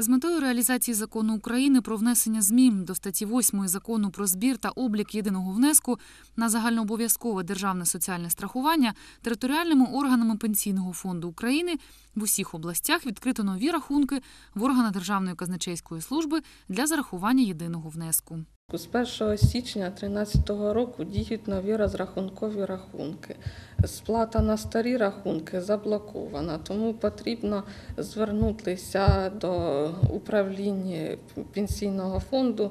З метою реалізації закону України про внесення змін до статті 8 закону про збір та облік єдиного внеску на загальнообов'язкове державне соціальне страхування територіальними органами Пенсійного фонду України в усіх областях відкрито нові рахунки в органах Державної казначейської служби для зарахування єдиного внеску. З 1 січня 2013 року діють нові розрахункові рахунки. Сплата на старі рахунки заблокована, тому потрібно звернутися до управління пенсійного фонду,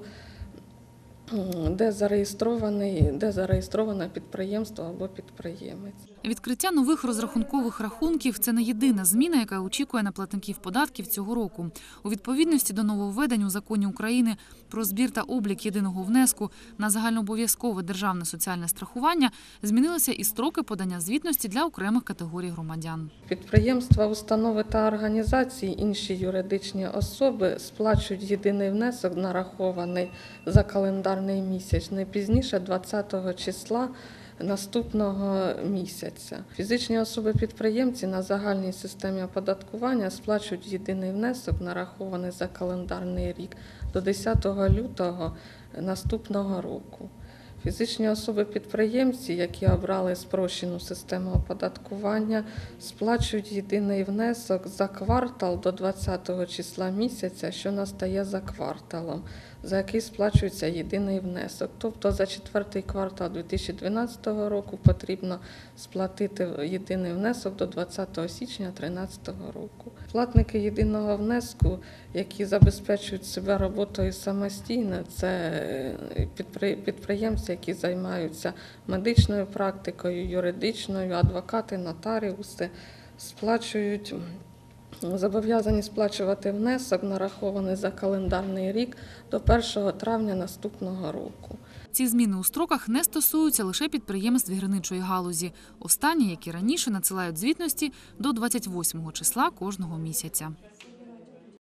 де зареєстрований, де зареєстроване підприємство або підприємець. Відкриття нових розрахункових рахунків це не єдина зміна, яка очікує на платників податків цього року. У відповідності до нововведень у законі України про збір та облік єдиного внеску на загальнообов'язкове державне соціальне страхування змінилися і строки подання звітності для окремих категорій громадян. Підприємства, установи та організації, інші юридичні особи сплачують єдиний внесок, нарахований за календарний місяць, не пізніше 20 числа наступного місяця. Фізичні особи-підприємці на загальній системі оподаткування сплачують єдиний внесок, нарахований за календарний рік до 10 лютого наступного року. Фізичні особи-підприємці, які обрали спрощену систему оподаткування, сплачують єдиний внесок за квартал до 20 числа місяця, що настає за кварталом, за який сплачується єдиний внесок. Тобто за четвертий квартал 2012 року потрібно сплатити єдиний внесок до 20 січня 2013 року. Платники єдиного внеску, які забезпечують себе роботою самостійно, це підпри- підприємці, які займаються медичною практикою, юридичною, адвокати, нотаріуси, сплачують. Зобов'язані сплачувати внесок, нарахований за календарний рік до 1 травня наступного року. Ці зміни у строках не стосуються лише підприємств гірничої галузі. Останні, які раніше надсилають звітності до 28 числа кожного місяця.